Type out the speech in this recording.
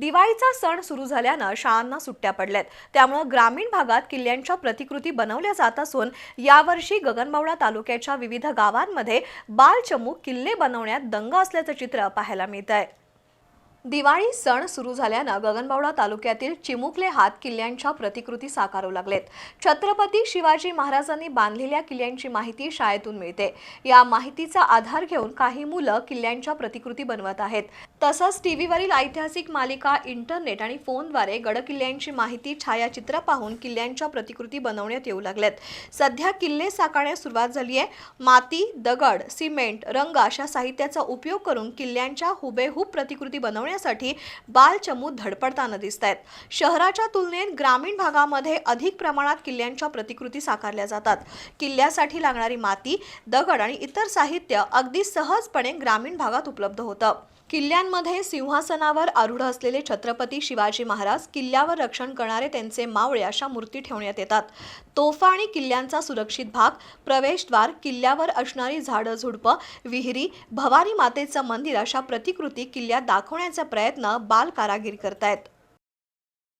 दिवाळीचा सण सुरू झाल्यानं शाळांना सुट्ट्या पडल्यात. त्यामुळं ग्रामीण भागात किल्ल्यांच्या प्रतिकृती बनवल्या जात असून यावर्षी गगनबावडा तालुक्याच्या विविध गावांमध्ये बालचमू किल्ले बनवण्यात दंग असल्याचं चित्र पाहायला मिळत आहे दिवाळी सण सुरू झाल्यानं गगनबावडा तालुक्यातील चिमुकले हात किल्ल्यांच्या प्रतिकृती साकारू लागलेत. छत्रपती शिवाजी महाराजांनी बांधलेल्या किल्ल्यांची माहिती शाळेतून मिळते. या माहितीचा आधार घेऊन काही मुलं किल्ल्यांच्या प्रतिकृती बनवत आहेत. तसंच टीव्हीवरील ऐतिहासिक मालिका इंटरनेट आणि फोनद्वारे गडकिल्ल्यांची माहिती छायाचित्र पाहून किल्ल्यांच्या प्रतिकृती बनवण्यात येऊ लागल्यात सध्या किल्ले साकारण्यास सुरुवात झाली आहे. माती दगड सिमेंट रंग अशा साहित्याचा उपयोग करून किल्ल्यांच्या हुबेहूब प्रतिकृती बनवण्यात बनवण्यासाठी बालचमू धडपडताना दिसत आहेत शहराच्या तुलनेत ग्रामीण भागामध्ये अधिक प्रमाणात किल्ल्यांच्या प्रतिकृती साकारल्या जातात. किल्ल्यासाठी लागणारी माती दगड आणि इतर साहित्य अगदी सहजपणे ग्रामीण भागात उपलब्ध होतं. किल्ल्यांमध्ये सिंहासनावर आरूढ असलेले छत्रपती शिवाजी महाराज किल्ल्यावर रक्षण करणारे त्यांचे मावळे अशा मूर्ती ठेवण्यात येतात. तोफा आणि किल्ल्यांचा सुरक्षित भाग प्रवेशद्वार किल्ल्यावर असणारी झाडं झुडपं विहिरी भवानी मातेचं मंदिर अशा प्रतिकृती किल्ल्यात दाखवण्याचा प्रयत्न बाल कारागीर करतायत.